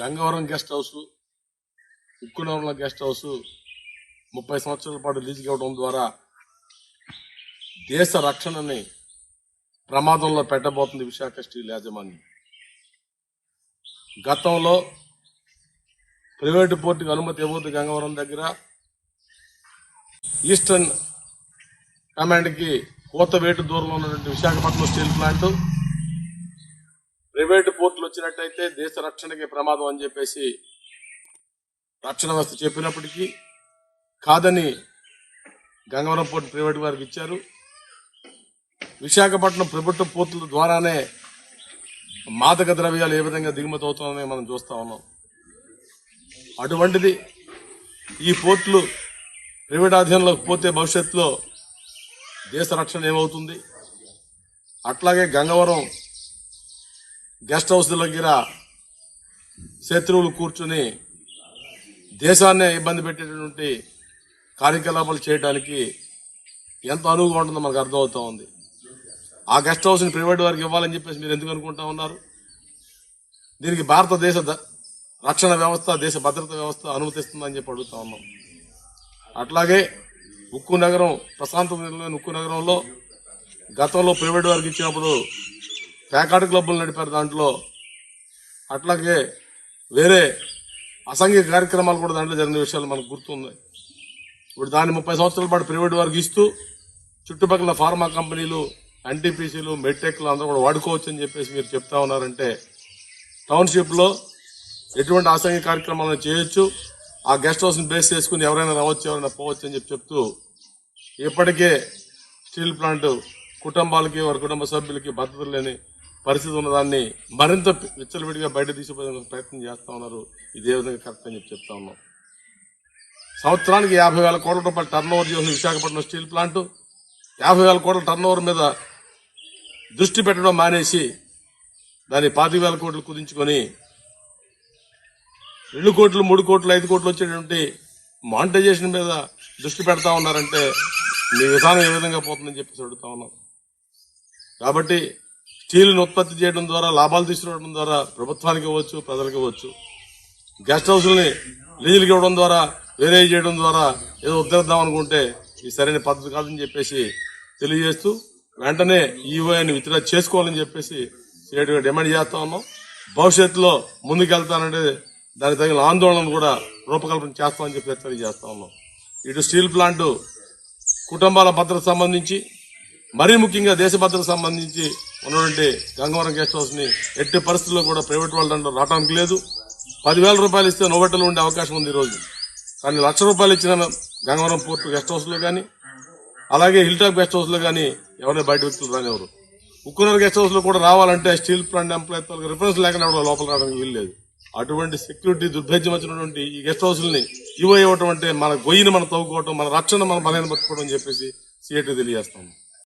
Gangavaram guest house Ukkunavaram guest house ముప్పై సంవత్సరాల పాటు లీజుకి ఇవ్వడం ద్వారా దేశ రక్షణని ప్రమాదంలో పెట్టబోతుంది విశాఖ స్టీల్ యాజమాన్యం. గతంలో ప్రైవేటు పోర్టుకు అనుమతి ఇవ్వద్దు గంగవరం దగ్గర. ఈస్టర్న్ కమాండ్కి కోత వేటు దూరంలో ఉన్నటువంటి విశాఖపట్నం స్టీల్ ప్లాంట్ ప్రైవేటు పోర్టులు వచ్చినట్టయితే దేశ రక్షణకి ప్రమాదం అని చెప్పేసి రక్షణ వ్యవస్థ చెప్పినప్పటికీ కాదని గంగవరం పోర్టు ప్రైవేట్ వారికి ఇచ్చారు. విశాఖపట్నం ప్రభుత్వ పోర్టుల ద్వారానే మాదక ద్రవ్యాలు ఏ విధంగా దిగుమతి అవుతున్నాయో మనం చూస్తా ఉన్నాం. అటువంటిది ఈ పోర్టులు ప్రైవేట్ ఆధీనంలోకి పోతే భవిష్యత్తులో దేశ రక్షణ ఏమవుతుంది? అట్లాగే గంగవరం గెస్ట్ హౌస్ దగ్గర శత్రువులు కూర్చుని దేశాన్నే ఇబ్బంది పెట్టేటటువంటి కార్యకలాపాలు చేయడానికి ఎంత అనువుగా ఉంటుందో మనకు అర్థమవుతా ఉంది. ఆ గెస్ట్ హౌస్ని ప్రైవేట్ వారికి ఇవ్వాలని చెప్పేసి మీరు ఎందుకు అనుకుంటా ఉన్నారు? దీనికి భారతదేశ రక్షణ వ్యవస్థ దేశ భద్రత వ్యవస్థ అనుమతిస్తుందని చెప్పి అడుగుతా ఉన్నాం. అట్లాగే ఉక్కు నగరం ప్రశాంతమైన ఉక్కు నగరంలో గతంలో ప్రైవేట్ వారికి ఇచ్చినప్పుడు పేకాడు క్లబ్బులు నడిపారు దాంట్లో. అట్లాగే వేరే అసంఘిక కార్యక్రమాలు కూడా దాంట్లో జరిగిన విషయాలు మనకు గుర్తున్నాయి. ఇప్పుడు దాన్ని ముప్పై సంవత్సరాల పాటు ప్రైవేట్ వారికి ఇస్తూ చుట్టుపక్కల ఫార్మా కంపెనీలు ఎన్టీపీసీలు మెడ్టెక్లు అందరూ కూడా వాడుకోవచ్చు అని చెప్పేసి మీరు చెప్తా ఉన్నారంటే టౌన్షిప్లో ఎటువంటి అసంఘిక కార్యక్రమాలను చేయొచ్చు ఆ గెస్ట్ హౌస్ని బేస్ చేసుకుని ఎవరైనా రావచ్చు ఎవరైనా పోవచ్చు అని చెప్పి చెప్తూ ఇప్పటికే స్టీల్ ప్లాంట్ కుటుంబాలకి వారి కుటుంబ సభ్యులకి భద్రత లేని పరిస్థితి ఉన్నదాన్ని మరింత విచ్చలవిడిగా బయట తీసిపోయేందుకు ప్రయత్నం చేస్తా ఉన్నారు. ఇదే విధంగా కరెక్ట్ అని చెప్పి చెప్తా ఉన్నాం. సంవత్సరానికి యాభై వేల కోట్ల రూపాయలు టర్న్ ఓవర్ చేసిన విశాఖపట్నం స్టీల్ ప్లాంట్ యాభై వేల కోట్ల టర్న్ ఓవర్ మీద దృష్టి పెట్టడం మానేసి దాన్ని పాతి వేల కోట్లు కుదించుకొని రెండు కోట్లు మూడు కోట్లు ఐదు కోట్లు వచ్చేటువంటి మానిటైజేషన్ మీద దృష్టి పెడతా ఉన్నారంటే మీ విధానం ఏ విధంగా పోతుందని చెప్పేసి అడుగుతా ఉన్నాం. కాబట్టి స్టీల్ను ఉత్పత్తి చేయడం ద్వారా లాభాలు తీసుకురావడం ద్వారా ప్రభుత్వానికి ఇవ్వచ్చు ప్రజలకు ఇవ్వచ్చు. గెస్ట్ హౌస్ని లీజులకి ఇవ్వడం ద్వారా వేరే చేయడం ద్వారా ఏదో ఉద్దరిద్దాం అనుకుంటే ఇది సరైన పద్ధతి కాదని చెప్పేసి తెలియజేస్తూ వెంటనే ఈఓఐని విత్డ్రా చేసుకోవాలని చెప్పేసి సీరియట్గా డిమాండ్ చేస్తా ఉన్నాం. భవిష్యత్తులో ముందుకెళ్తానంటే దానికి తగిన ఆందోళనలు కూడా రూపకల్పన చేస్తామని చెప్పి హెచ్చరిక చేస్తా ఉన్నాం. ఇటు స్టీల్ ప్లాంట్ కుటుంబాల భద్రత సంబంధించి మరీ ముఖ్యంగా దేశ భద్రత సంబంధించి ఉన్నటువంటి గంగవరం గెస్ట్ హౌస్ని ఎట్టి పరిస్థితుల్లో కూడా ప్రైవేట్ వాళ్ళ దాంట్లో రావడానికి లేదు. పదివేల రూపాయలు ఇస్తే నోబెట్టలు ఉండే అవకాశం ఉంది ఈరోజు. రోజు కానీ లక్ష రూపాయలు ఇచ్చిన గంగవరం పోర్టు గెస్ట్ హౌస్లో కానీ అలాగే హిల్ టాప్ గెస్ట్ హౌస్లో కానీ ఎవరైనా బయట వ్యక్తులు రానివ్వరు. ఉక్కునర్ గెస్ట్ హౌస్లో కూడా రావాలంటే స్టీల్ ప్లాంట్ ఎంప్లాయ్ రిఫరెన్స్ లేకుండా ఎవరు లోపల రావడానికి వీల్లేదు అటువంటి సెక్యూరిటీ దుర్భేద్యం వచ్చినటువంటి ఈ గెస్ట్ హౌస్ని ఇవ్వ ఇవ్వటం అంటే మన గొయ్యిని మనం తవ్వుకోవటం మన రక్షణ మనం బలైన పట్టుకోవడం అని చెప్పేసి సిఐటి తెలియజేస్తాం.